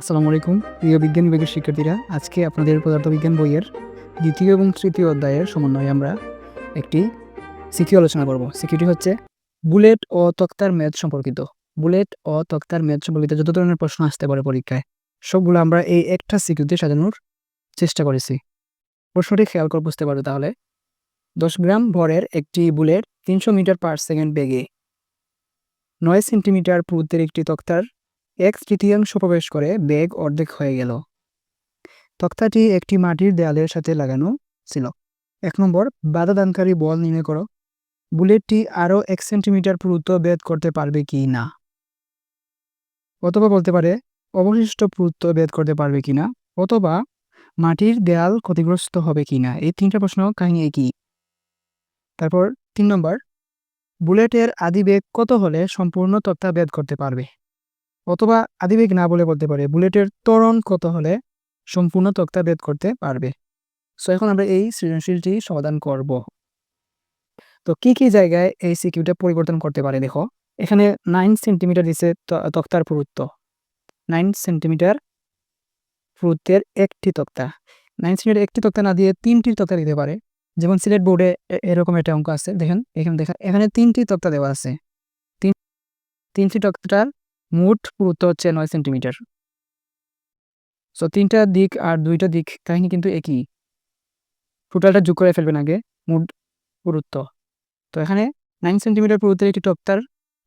আসসালামু আলাইকুম প্রিয় বিজ্ঞান বিভাগের শিক্ষার্থীরা। আজকে আপনাদের পদার্থবিজ্ঞান বইয়ের দ্বিতীয় এবং তৃতীয় অধ্যায়ের সমন্বয়ে আমরা একটি সিকিউ আলোচনা করব। সিকিউটি হচ্ছে বুলেট ও তক্তার মেয়াদ সম্পর্কিত। বুলেট ও তক্তার মেয়াদ সম্পর্কিত যত ধরনের প্রশ্ন আসতে পারে পরীক্ষায়, সবগুলো আমরা এই একটা সিকিউতে সাজানোর চেষ্টা করেছি। প্রশ্নটি খেয়াল করে বুঝতে পারবে তাহলে। দশ গ্রাম ভরের একটি বুলেট তিনশো মিটার পার সেকেন্ড বেগে, নয় সেন্টিমিটার পুরুত্বের একটি তক্তার এক তৃতীয়াংশ প্রবেশ করে বেগ অর্ধেক হয়ে গেল। তক্তাটি একটি মাটির দেয়ালের সাথে লাগানো ছিল। এক নম্বর, বাধাদানকারী বল নির্ণয় করো। বুলেটটি আরও এক সেন্টিমিটার পুরুত্ব ভেদ করতে পারবে কি না? অথবা বলতে পারে, অবশিষ্ট পুরুত্ব বেদ করতে পারবে কি না? অথবা, মাটির দেয়াল ক্ষতিগ্রস্ত হবে কি না? এই তিনটা প্রশ্ন কাহিনী একই। তারপর তিন নম্বর, বুলেটের আদি বেগ কত হলে সম্পূর্ণ তক্তা ভেদ করতে পারবে? অথবা আদিবেগ না বলে বলতে পারে। বুলেটের ত্বরণ কত হলে সম্পূর্ণ তক্তা ভেদ করতে পারবে? সো এখন আমরা এই সৃজনশীলটি সমাধান করব। তো কি কি জায়গায় এই সিকিউটা পরিবর্তন করতে পারে দেখো? এখানে নাইন সেন্টিমিটার দিচ্ছে ত- তক্তার পুরুত্ব। নাইন সেন্টিমিটার পুরুত্বের একটি তক্তা। নাইন সেন্টিমিটার একটি তক্তা না দিয়ে তিনটি তক্তা দিতে পারে। যেমন সিলেট বোর্ডে এরকম একটা অঙ্ক আছে। দেখেন, এখানে দেখা, এখানে তিনটি তক্তা দেওয়া আছে। তিন, তিনটি তক্তাটার মোট পুরুত্ব হচ্ছে নয় সেন্টিমিটার। সো তিনটা দিক আর দুইটা দিক কাহিনী কিন্তু একই। টোটালটা যোগ করে ফেলবেন আগে, মোট পুরুত্ব তো এখানে নাইন সেন্টিমিটার পুরুত্বের একটি তক্তার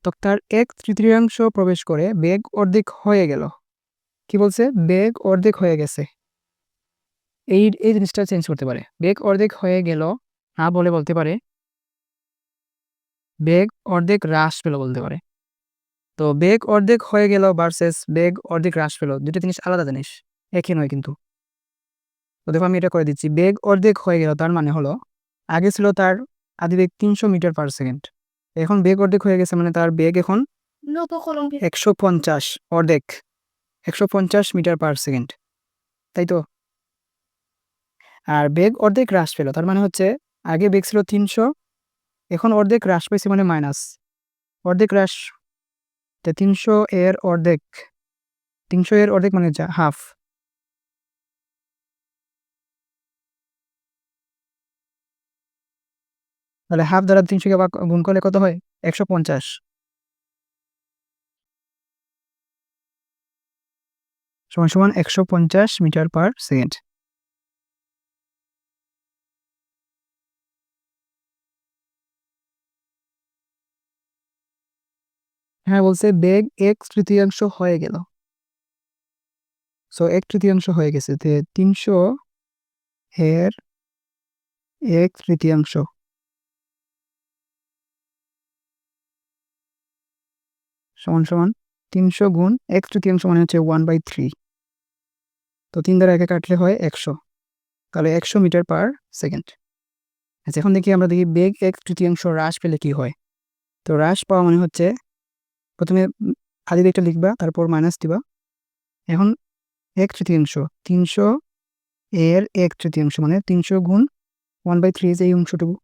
তক্তার এক তৃতীয়াংশ প্রবেশ করে বেগ অর্ধেক হয়ে গেল। কি বলছে? বেগ অর্ধেক হয়ে গেছে। এই এই জিনিসটা চেঞ্জ করতে পারে। বেগ অর্ধেক হয়ে গেল না বলে বলতে পারে। বেগ অর্ধেক হ্রাস পেল বলতে পারে। তো বেগ অর্ধেক হয়ে গেল ভার্সেস বেগ অর্ধেক হ্রাস পেল। দুটো জিনিস আলাদা জিনিস, একই নয় কিন্তু। তো দেখো আমি এটা করে দিচ্ছি। বেগ অর্ধেক হয়ে গেল, তার মানে হলো আগে ছিল তার আদি বেগ তিনশো মিটার পার সেকেন্ড এখন বেগ অর্ধেক হয়ে গেছে মানে তার বেগ এখন একশো পঞ্চাশ অর্ধেক, একশো পঞ্চাশ মিটার পার সেকেন্ড তাই তো? আর বেগ অর্ধেক হ্রাস পেল, তার মানে হচ্ছে আগে বেগ ছিল তিনশো, এখন অর্ধেক হ্রাস পেয়েছে মানে মাইনাস অর্ধেক হ্রাস তা তিনশো এর অর্ধেক। তিনশো এর অর্ধেক মানে যা, হাফ। তাহলে হাফ দ্বারা তিনশোকে গুণ করলে কত হয়? একশো পঞ্চাশ। সমান সমান একশো পঞ্চাশ মিটার পার সেকেন্ড। হ্যাঁ বলছে বেগ এক তৃতীয়াংশ হয়ে গেল। সো এক তৃতীয়াংশ হয়ে গেছে। তে তিনশো এর এক তৃতীয়াংশ। সমান সমান তিনশো গুণ এক তৃতীয়াংশ মানে হচ্ছে ওয়ান বাই থ্রি তো তিন দ্বারা একে কাটলে হয় একশো। তাহলে একশো মিটার পার সেকেন্ড। আচ্ছা এখন দেখি আমরা দেখি বেগ এক তৃতীয়াংশ হ্রাস পেলে কি হয়। তো হ্রাস পাওয়া মানে হচ্ছে প্রথমে আদি দিকটা লিখবা, তারপর মাইনাস দিবা। এখন এক তৃতীয়াংশ, তিনশো এর এক তৃতীয়াংশ মানে তিনশো গুণ ওয়ান বাই থ্রি এই অংশটুকু।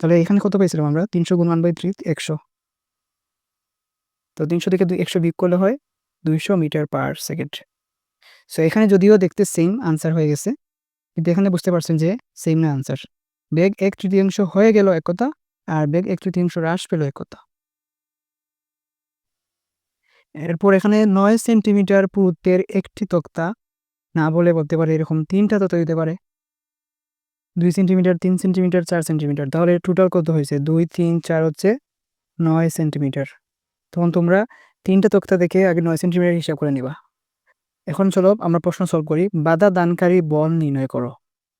তাহলে এখানে কত পেয়েছিলাম আমরা? তিনশো গুণ ওয়ান বাই থ্রি একশো। তো তিনশো থেকে একশো বিক করলে হয় দুইশো মিটার পার সেকেন্ড। সো এখানে যদিও দেখতে সেম আনসার হয়ে গেছে, কিন্তু এখানে বুঝতে পারছেন যে সেম না আনসার বেগ এক তৃতীয়াংশ হয়ে গেল এক কথা আর বেগ এক তৃতীয়াংশ হ্রাস পেল এক কথা এরপর এখানে নয় সেন্টিমিটার পুরুত্বের একটি তক্তা, না বলে বলতে পারে এরকম তিনটা তক্তা দিতে পারে। দুই সেন্টিমিটার, তিন সেন্টিমিটার, চার সেন্টিমিটার, তাহলে টোটাল কত হয়েছে? দুই, তিন, চার হচ্ছে নয় সেন্টিমিটার। তখন তোমরা তিনটা তক্তা দেখে আগে নয় সেন্টিমিটার হিসাব করে নিবা। এখন চলো আমরা প্রশ্ন সলভ করি, বাধা দানকারী বল নির্ণয় করো।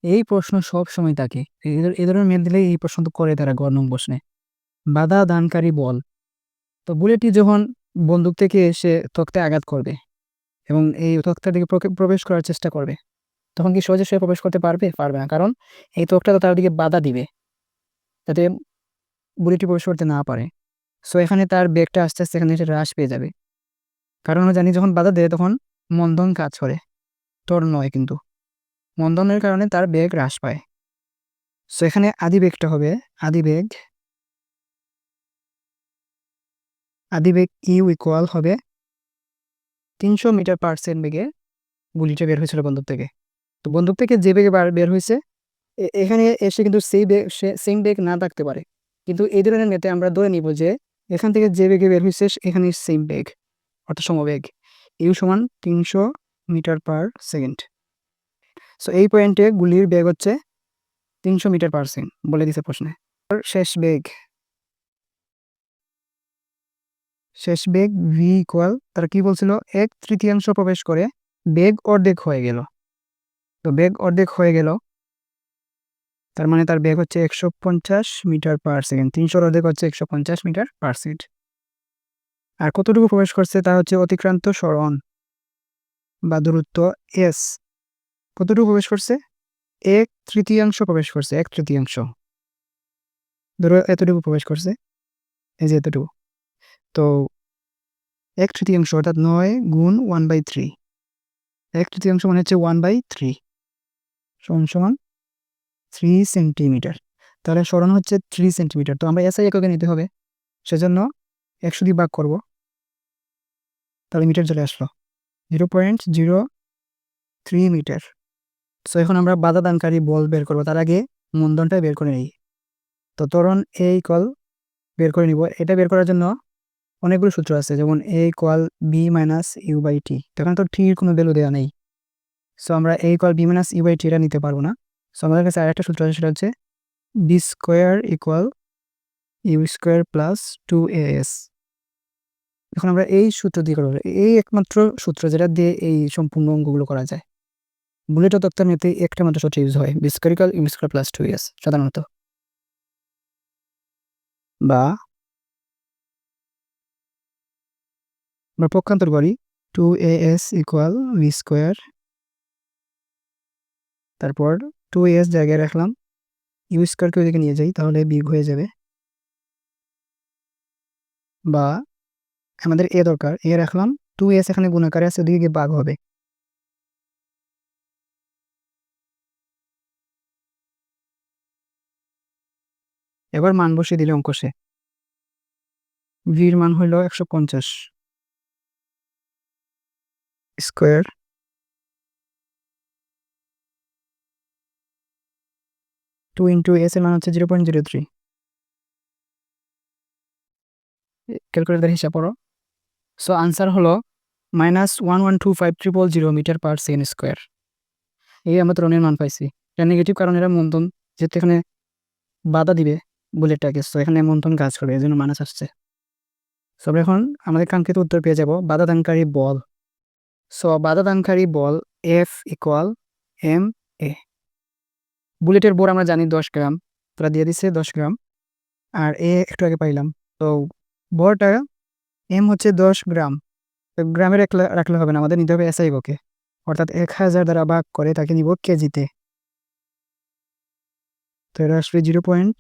এই প্রশ্ন সব সময় থাকে। এ ধরনের মেদ দিলে এই প্রশ্ন তো করে তারা গণ প্রশ্নে বাধা দানকারী বল। তো বুলেটটি যখন বন্দুক থেকে এসে তক্তায় আঘাত করবে এবং এই তক্তা দিকে প্রবেশ করার চেষ্টা করবে, তখন কি সহজে সে প্রবেশ করতে পারবে? পারবে না। কারণ এই তক্তা তো তার দিকে বাধা দিবে, যাতে বুলেটটি প্রবেশ করতে না পারে। সো এখানে তার বেগটা আস্তে আস্তে এখানে হ্রাস পেয়ে যাবে। কারণ আমরা জানি যখন বাধা দেয় তখন মন্দন কাজ করে। তোর নয় কিন্তু। মন্দনের কারণে তার বেগ হ্রাস পায়। সো এখানে আদি বেগটা হবে, আদি বেগ আদি বেগ ইউ ইকুয়াল হবে তিনশো মিটার পার সেকেন্ড বেগে গুলিটা বের হয়েছিল বন্দুক থেকে। তো বন্দুক থেকে যে বেগে বের হয়েছে এখানে এসে কিন্তু সেই বেগ সেম বেগ না থাকতে পারে। কিন্তু এই ধরনের নেতে আমরা ধরে নিব যে, এখান থেকে যে বেগে বের হয়েছে, এখানে সেম বেগ, অর্থাৎ সমবেগ ইউ সমান তিনশো মিটার পার সেকেন্ড। সো এই পয়েন্টে গুলির বেগ হচ্ছে তিনশো মিটার পার সেকেন্ড বলে দিছে প্রশ্নে। শেষ বেগ। শেষ বেগ ভি ইকুয়াল তারা কি বলছিল? এক তৃতীয়াংশ প্রবেশ করে বেগ অর্ধেক হয়ে গেল। তো বেগ অর্ধেক হয়ে গেল, তার মানে তার বেগ হচ্ছে একশো পঞ্চাশ মিটার পার সেকেন্ড তিনশোর অর্ধেক হচ্ছে একশো পঞ্চাশ মিটার পার সেকেন্ড আর কতটুকু প্রবেশ করছে তা হচ্ছে অতিক্রান্ত সরণ বা দূরত্ব এস কতটুকু প্রবেশ করছে? এক তৃতীয়াংশ প্রবেশ করছে, এক তৃতীয়াংশ। ধরো এতটুকু প্রবেশ করছে, এই যে এতটুকু। তো এক তৃতীয়াংশ অর্থাৎ নয় গুণ ওয়ান বাই থ্রি। এক তৃতীয়াংশ মানে হচ্ছে ওয়ান বাই থ্রি সমান সমান থ্রি সেন্টিমিটার। তাহলে সরণ হচ্ছে থ্রি সেন্টিমিটার। তো আমরা এসআই এককে নিতে হবে, সেজন্য একশো দিয়ে ভাগ করব। তাহলে মিটার চলে আসলো। Zero point zero three metre. So এখন আমরা বাধা দানকারী বল বের করব। তার আগে মূলধনটা বের করে নিই। তো তরণ এ কল বের করে নিব। এটা বের করার জন্য অনেকগুলো সূত্র আছে, যেমন a call v minus u by t তখন তো টির কোনো ভ্যালু দেওয়া নেই। সো আমরা a call v minus u by t এটা নিতে পারব না। সো আমাদের কাছে আরেকটা সূত্র আছে, সেটা হচ্ছে v square equal u square plus two a s এখন আমরা এই সূত্র দিয়ে করব। এই একমাত্র সূত্র যেটা দিয়ে এই সম্পূর্ণ অঙ্গগুলো করা যায়। বুলেট তত্ত্বের মেতে একটা মাত্র সূত্র ইউজ হয়। V square u plus two s সাধারণত। বা আমরা পক্ষান্তর করি। Two a s equal v square তারপর টু এস জায়গায় রাখলাম। ইউ স্কোয়ারকে ওইদিকে নিয়ে যাই, তাহলে বিগ হয়ে যাবে। বা আমাদের এ দরকার। এ রাখলাম। টু এস এখানে গুণাকারে আছে, ওদিকে গিয়ে বাঘ হবে। এবার মান বসিয়ে দিলে অঙ্কসে। ভির মান হইল একশো পঞ্চাশ। স্কোয়ার। টু ইন্টু এস এর মান হচ্ছে zero point zero three. Calculator হিসাব করো সো আনসার হলো minus one one two five triple zero metre per second square এই আমরা ত্রণের মান পাইছি। এটা নেগেটিভ কারণ এরা মন্থন যেহেতু এখানে বাধা দিবে। বুলেটটাকে সো এখানে মন্থন কাজ করবে, এই জন্য আসছে। সো আমরা এখন আমাদের কাঙ্ক্ষিত উত্তর পেয়ে যাব বাধা দানকারী বল। সো বাধা দানকারী বল এফ ইকুয়াল এম এ বুলেটের বোর আমরা জানি দশ গ্রাম, তোরা দিয়ে দিচ্ছে দশ গ্রাম। আর এ একটু আগে পাইলাম। তো বরটা এম হচ্ছে দশ গ্রাম। তো গ্রামে রাখলে রাখলে হবে না, আমাদের নিতে হবে এসআই বকে অর্থাৎ এক হাজার দ্বারা ভাগ করে তাকে নিব কেজিতে। তো এটা আসবে zero point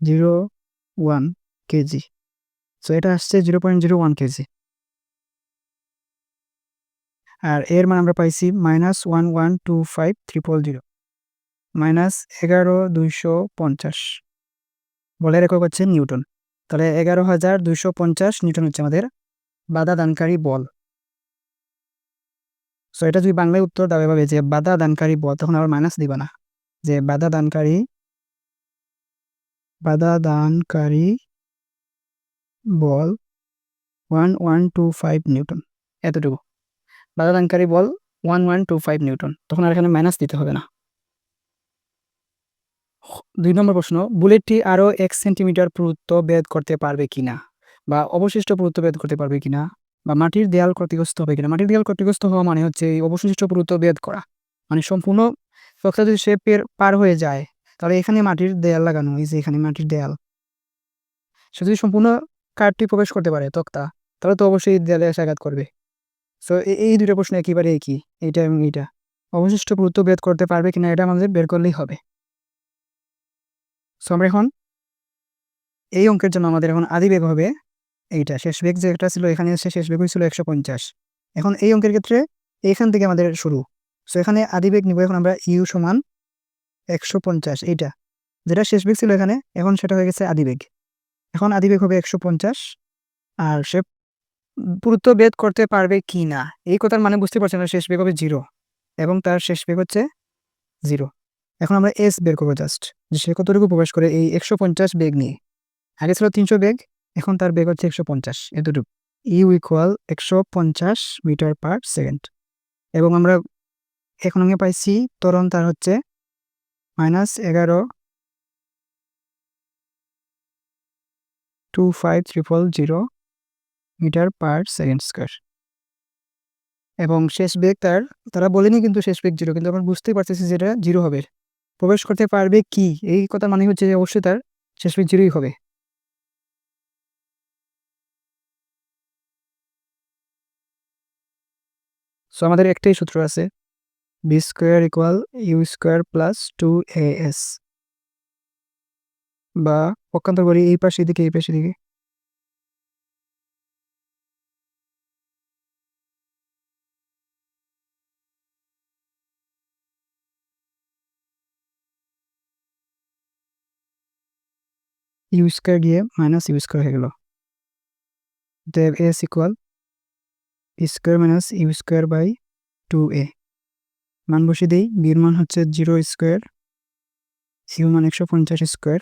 zero one KG so এটা আসছে zero point zero one KG আর এর মান আমরা পাইছি minus one one two five triple zero minus এগারো দুইশো পঞ্চাশ। বলের একক হচ্ছে নিউটন। তাহলে এগারো হাজার দুইশো পঞ্চাশ নিউটন হচ্ছে আমাদের বাধা দানকারী বল। সো এটা যদি বাংলায় উত্তর দাও এভাবে যে বাধা দানকারী বল, তখন আবার মাইনাস দিবা না। যে বাধা দানকারী বাধা দানকারী বল one one two five newton. এতটুকু। বাধা দানকারী বল one one two five newton. তখন আর এখানে মাইনাস দিতে হবে না। দুই নম্বর প্রশ্ন, বুলেটটি আরও এক সেন্টিমিটার পুরুত্ব বেদ করতে পারবে কিনা? বা অবশিষ্ট পুরুত্ব ভেদ করতে পারবে কিনা? বা মাটির দেয়াল ক্ষতিগ্রস্ত হবে কিনা? মাটির দেয়াল ক্ষতিগ্রস্ত হওয়া মানে হচ্ছে এই অবশিষ্ট পুরুত্ব ভেদ করা। মানে সম্পূর্ণ যদি সে পার হয়ে যায়। তাহলে এখানে মাটির দেয়াল লাগানো, এই যে এখানে মাটির দেয়াল। সে যদি সম্পূর্ণ কাঠটি প্রবেশ করতে পারে, তক্তা, তাহলে তো অবশ্যই দেয়ালে এসে আঘাত করবে। সো এই দুটো প্রশ্ন একেবারে একই, এইটা এবং এইটা। অবশিষ্ট পুরুত্ব ভেদ করতে পারবে কিনা এটা আমাদের বের করলেই হবে। সো আমরা এখন এই অঙ্কের জন্য আমাদের এখন আদি বেগ হবে এইটা। শেষ বেগ যেটা ছিল এখানে এসে শেষ বেগ হয়েছিল একশো পঞ্চাশ। এখন এই অঙ্কের ক্ষেত্রে এইখান থেকে আমাদের শুরু। সো এখানে আদি বেগ নিব, এখন আমরা ইউ সমান একশো পঞ্চাশ, এইটা। যেটা শেষ বেগ ছিল এখানে, এখন সেটা হয়ে গেছে আদিবেগ এখন আদি বেগ হবে একশো পঞ্চাশ। আর সে পুরুত্ব বেদ করতে পারবে কি না, এই কথার মানে বুঝতে পারছেন না, শেষ বেগ হবে জিরো। এবং তার শেষ বেগ হচ্ছে জিরো। এখন আমরা এস বের করব জাস্ট যে সে কতটুকু প্রবেশ করে এই একশো পঞ্চাশ বেগ নিয়ে। আগে ছিল তিনশো বেগ, এখন তার বেগ হচ্ছে একশো পঞ্চাশ, এতটুকু। ইউ ইকুয়াল একশো পঞ্চাশ মিটার পার সেকেন্ড। এবং আমরা এখন আমি পাইছি তরণ তার হচ্ছে মাইনাস এগারো two five triple zero metre per second square. এবং শেষ বেগ তার, তারা বলেনি কিন্তু শেষ বেগ জিরো, কিন্তু আমরা বুঝতেই পারতেছি যে এটা জিরো হবে। প্রবেশ করতে পারবে কি? এই কথা মানে হচ্ছে যে অবশ্যই তার শেষ বেগ জিরোই হবে। সো আমাদের একটাই সূত্র আছে v square equal u square plus two a s বা পক্ষান্তর করি এই পাশে দিকে এই পাশে দিকে ইউ স্কোয়ার গিয়ে মাইনাস ইউ স্কোয়ার হয়ে গেল। দেব s equal square minus u square by two a মান বসিয়ে দিই। বির মান হচ্ছে জিরো স্কোয়ার ইউ মান একশো পঞ্চাশ স্কোয়ার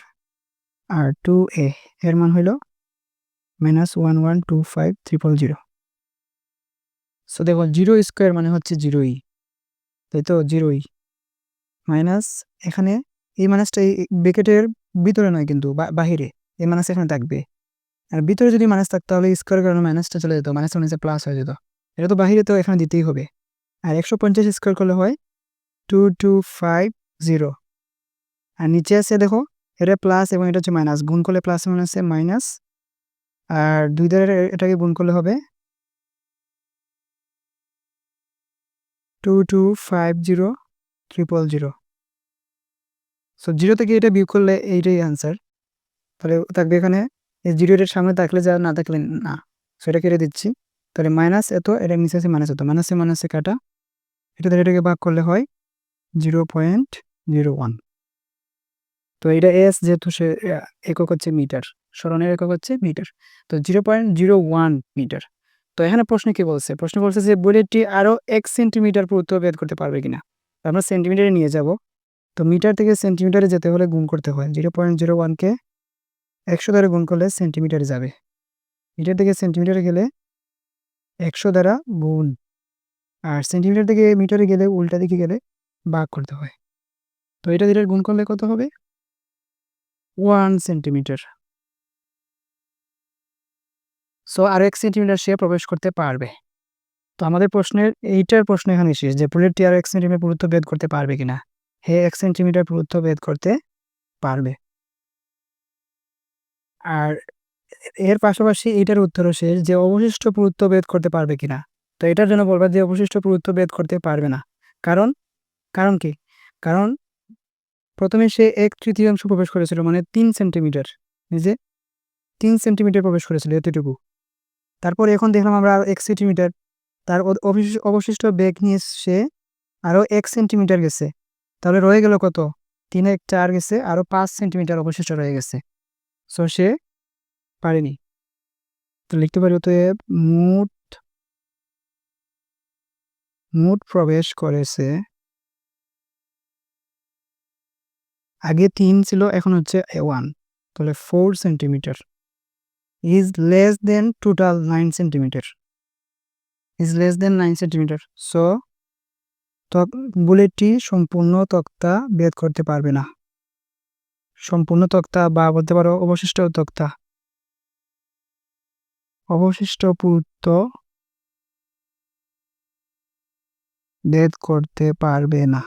আর টু এ এর মান হইল minus one one two five triple zero so দেখো জিরো স্কোয়ার মানে হচ্ছে জিরোই তাই তো? জিরোই মাইনাস এখানে, এই মাইনাসটা এই ব্রেকেটের ভিতরে নয় কিন্তু বাহিরে, এই মাইনাস এখানে থাকবে। আর ভিতরে যদি মাইনাস থাকতো, তাহলে স্কোয়ার কারণে মাইনাসটা চলে যেত মাইনাস নিচে প্লাস হয়ে যেত। এটা তো বাহিরে তো এখানে দিতেই হবে। আর একশো পঞ্চাশ স্কোয়ার করলে হয় টু টু ফাইভ জিরো আর নিচে আছে দেখো, এটা প্লাস এবং এটা হচ্ছে মাইনাস গুণ করলে প্লাস মাইনাসে মাইনাস আর দুই দ্বারা এটাকে গুণ করলে হবে two two five zero triple zero so zero থেকে এটা বিয়োগ করলে এইটাই আনসার তাহলে থাকবে এখানে জিরো এটার সামনে থাকলে যা না থাকলে না। সেটা কেটে দিচ্ছি। তাহলে মাইনাস এত, এটা নিচে আছে মাইনাস এত। মাইনাসে মাইনাসে কাটা। এটা ধরে এটাকে ভাগ করলে হয় জিরো পয়েন্ট জিরো ওয়ান তো এটা এস যেহেতু সে একক হচ্ছে মিটার স্মরণের একক হচ্ছে মিটার তো zero point zero one metre তো এখানে প্রশ্ন কি বলছে? প্রশ্ন বলছে যে বুলেটটি আরও এক সেন্টিমিটার পুরুত্ব ভেদ করতে পারবে কিনা? আমরা সেন্টিমিটারে নিয়ে যাব। তো মিটার থেকে সেন্টিমিটারে যেতে হলে গুণ করতে হয়। জিরো পয়েন্ট জিরো ওয়ানকে একশো দ্বারা গুণ করলে সেন্টিমিটারে যাবে। মিটার থেকে সেন্টিমিটারে গেলে একশো দ্বারা গুণ আর সেন্টিমিটার থেকে মিটারে গেলে, উল্টা দিকে গেলে ভাগ করতে হয়। তো এটা দিয়ে গুণ করলে কত হবে? ওয়ান সেন্টিমিটার সো আর এক সেন্টিমিটার সে প্রবেশ করতে পারবে। তো আমাদের প্রশ্নের, এইটার প্রশ্ন এখানে শেষ, যে বুলেটটি আর এক সেন্টিমিটার পুরুত্ব ভেদ করতে পারবে কিনা? হে এক সেন্টিমিটার পুরুত্ব ভেদ করতে পারবে। আর এর পাশাপাশি এটার উত্তরও শেষ যে অবশিষ্ট পুরুত্ব ভেদ করতে পারবে কিনা। তো এটার জন্য বলবা যে অবশিষ্ট পুরুত্ব ভেদ করতে পারবে না। কারণ কারণ কি? কারণ প্রথমে সে এক তৃতীয়াংশ প্রবেশ করেছিল মানে তিন সেন্টিমিটার। নিজে তিন সেন্টিমিটার প্রবেশ করেছিল এতটুকু। তারপর এখন দেখলাম আমরা আরও এক সেন্টিমিটার। তার অবশিষ্ট বেগ নিয়ে সে আরও এক সেন্টিমিটার গেছে। তাহলে রয়ে গেল কত? তিন চার গেছে আরও পাঁচ সেন্টিমিটার অবশিষ্ট রয়ে গেছে। সো সে পারেনি। লিখতে পারি অতএব মোট মোট প্রবেশ করেছে, আগে তিন ছিল, এখন হচ্ছে ওয়ান, তাহলে four centimetre is less than total nine centimetre is less than nine centimetre so তক বুলেটটি সম্পূর্ণ তক্তা বেদ করতে পারবে না। সম্পূর্ণ তক্তা বা বলতে পারো অবশিষ্ট তক্তা অবশিষ্ট পুরুত্ব বেদ করতে পারবে না।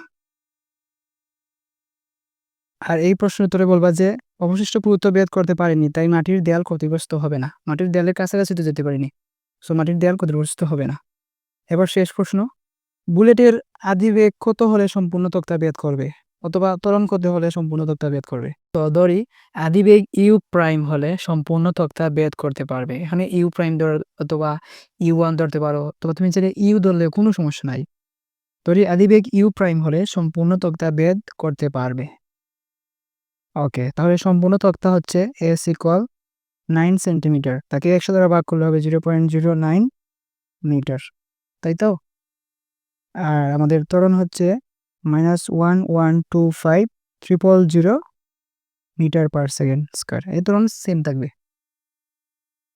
আর এই প্রশ্ন উত্তরে বলবা যে, অবশিষ্ট পুরুত্ব বেদ করতে পারেনি, তাই মাটির দেয়াল ক্ষতিগ্রস্ত হবে না। মাটির দেয়ালের কাছাকাছি তো যেতে পারিনি সো মাটির দেয়াল ক্ষতিগ্রস্ত হবে না। এবার শেষ প্রশ্ন, বুলেটের আদি বেগ কত হলে সম্পূর্ণ তক্তা বেদ করবে, অথবা ত্বরণ করতে হলে সম্পূর্ণ তক্তা বেদ করবে। তো ধরি আদিবেগ ইউ প্রাইম হলে সম্পূর্ণ তক্তা বেদ করতে পারবে। এখানে ইউ প্রাইম ধর অথবা ইউ ওয়ান ধরতে পারো, অথবা তুমি চাইলে ইউ ধরলে কোনো সমস্যা নাই। ধরি আদিবেগ ইউ প্রাইম হলে সম্পূর্ণ তক্তা বেদ করতে পারবে। ওকে, তাহলে সম্পূর্ণ তক্তা হচ্ছে এস ইকুয়াল নাইন সেন্টিমিটার। তাকে একশো দ্বারা ভাগ করলে হবে zero point zero nine metre. তাই তো? আর আমাদের ত্বরণ হচ্ছে minus one one two five triple zero metre per second square, এই ত্বরণ সেম থাকবে।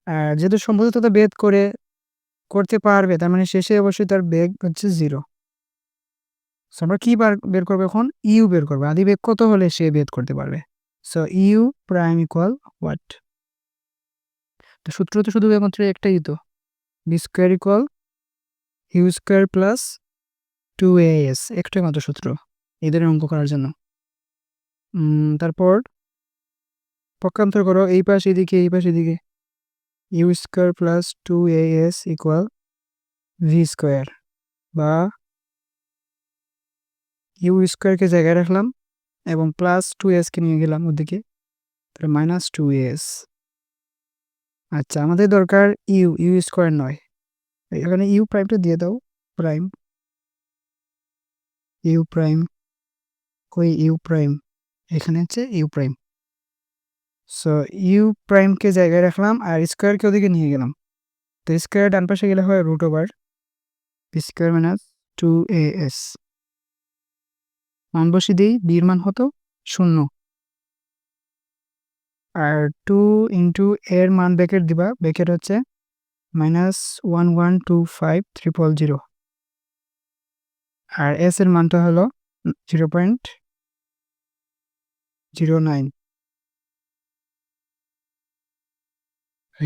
আর যেহেতু সম্পূর্ণতা বেদ করে, করতে পারবে, তার মানে শেষে অবশ্যই তার বেগ হচ্ছে জিরো সো আমরা কী বার বের করব এখন? ইউ বের করব। আদি বেগ কত হলে সে বেদ করতে পারবে? So u prime equal what তো সূত্র তো শুধু একমাত্র একটাই তো। V square equal u square plus two a s একটাই মাত্র সূত্র। এদের অঙ্ক করার জন্য। তারপর পক্ষান্তর করো, এই পাশ এদিকে, এই পাশ এদিকে। U square plus two a s equal v square বা ইউ স্কোয়ারকে জায়গায় রাখলাম এবং প্লাস টু এসকে নিয়ে গেলাম ওদিকে, তাহলে মাইনাস টু এস আচ্ছা আমাদের দরকার ইউ ইউ স্কোয়ার নয়। এখানে ইউ প্রাইমটা দিয়ে দাও প্রাইম ইউ প্রাইম কই ইউ প্রাইম এখানে হচ্ছে ইউ প্রাইম সো ইউ প্রাইমকে জায়গায় রাখলাম আর স্কোয়ারকে ওদিকে নিয়ে গেলাম। তো স্কোয়ার ডান পাশে গেলে হয় root over square minus two a s মান বসে দিই বির মান হতো শূন্য। আর টু ইন্টু এর মান ব্যাকেট দিবা, ব্যাকেট হচ্ছে minus one one two five triple zero আর এস এর মানটা হলো জিরো পয়েন্ট জিরো নাইন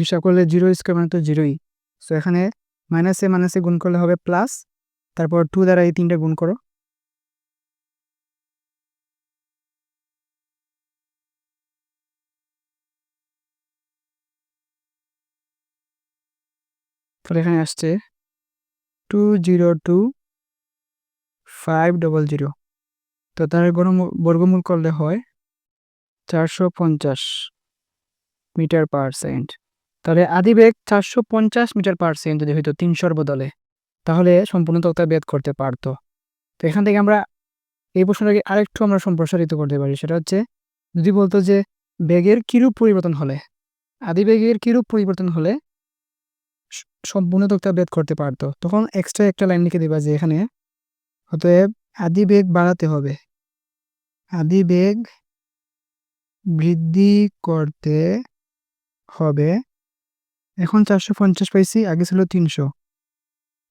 হিসাব করলে জিরো স্কোয়ার মানে তো জিরোই। সো এখানে মাইনাসে মাইনাসে গুণ করলে হবে প্লাস তারপর টু দ্বারা এই তিনটা গুণ করো। তাহলে এখানে আসছে two zero two five double zero তো তার বর্গমূল করলে হয় চারশো পঞ্চাশ মিটার পার সেকেন্ড। তাহলে আদিবেগ চারশো পঞ্চাশ মিটার পার সেকেন্ড যদি হইতো তিনশোর বদলে তাহলে সম্পূর্ণ তক্তা বেদ করতে পারতো। তো এখান থেকে আমরা এই প্রশ্নটাকে আরেকটু আমরা সম্প্রসারিত করতে পারি, সেটা হচ্ছে যদি বলতো যে বেগের কিরূপ পরিবর্তন হলে আদিবেগের কিরূপ পরিবর্তন হলে সম্পূর্ণ তক্তা বেদ করতে পারতো, তখন এক্সট্রা একটা লাইন লিখে দিবা যে এখানে অতএব আদি বেগ বাড়াতে হবে। আদি বেগ বৃদ্ধি করতে হবে এখন চারশো পঞ্চাশ পাইছি, আগে ছিল তিনশো।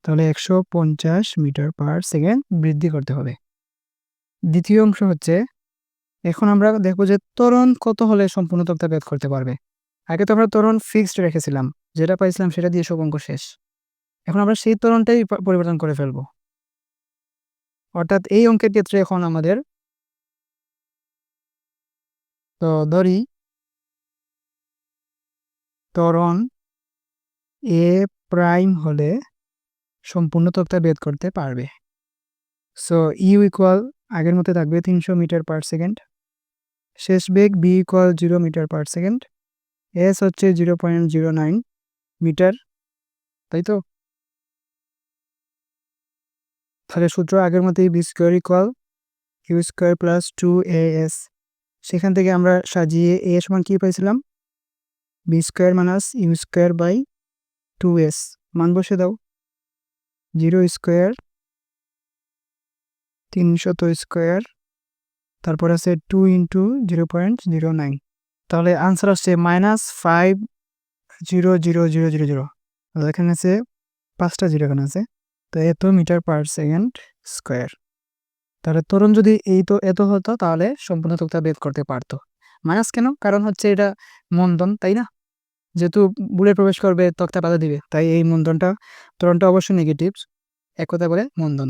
তাহলে একশো পঞ্চাশ মিটার পার সেকেন্ড বৃদ্ধি করতে হবে। দ্বিতীয় অংশ হচ্ছে, এখন আমরা দেখব যে ত্বরণ কত হলে সম্পূর্ণ তক্তা বেদ করতে পারবে। আগে তো আমরা ত্বরণ ফিক্সড রেখেছিলাম, যেটা পাইছিলাম সেটা দিয়ে সব অঙ্ক শেষ। এখন আমরা সেই তরণটাই পরিবর্তন করে ফেলব। অর্থাৎ এই অঙ্কের ক্ষেত্রে এখন আমাদের, তো ধরি, ত্বরণ এ প্রাইম হলে সম্পূর্ণ তক্তা বেদ করতে পারবে। সো ইউ ইকুয়াল আগের মতো থাকবে তিনশো মিটার পার সেকেন্ড শেষ বেগ v equal zero metre per second s হচ্ছে zero point zero nine metre তাই তো? তাহলে সূত্র আগের মতোই v square equal u square plus two a s সেখান থেকে আমরা সাজিয়ে এ সমান কী পাইছিলাম? V square minus u square by two s মান বসে দাও। জিরো স্কোয়ার তিনশত স্কোয়ার তারপর আছে two into zero point zero nine তাহলে আনসার আসছে minus five zero zero zero zero zero এখানে আছে পাঁচটা জিরো এখানে আছে। তো এত মিটার পার সেকেন্ড স্কোয়ার তাহলে তরুণ যদি এই তো এত হতো, তাহলে সম্পূর্ণ তক্তা বেদ করতে পারতো। মাইনাস কেন? কারণ হচ্ছে এটা মন্দন, তাই না? যেহেতু বুড়ে প্রবেশ করবে তক্তা বাধা দিবে, তাই এই মন্দনটা তরণটা অবশ্যই নেগেটিভস এক কথা বলে মন্দন।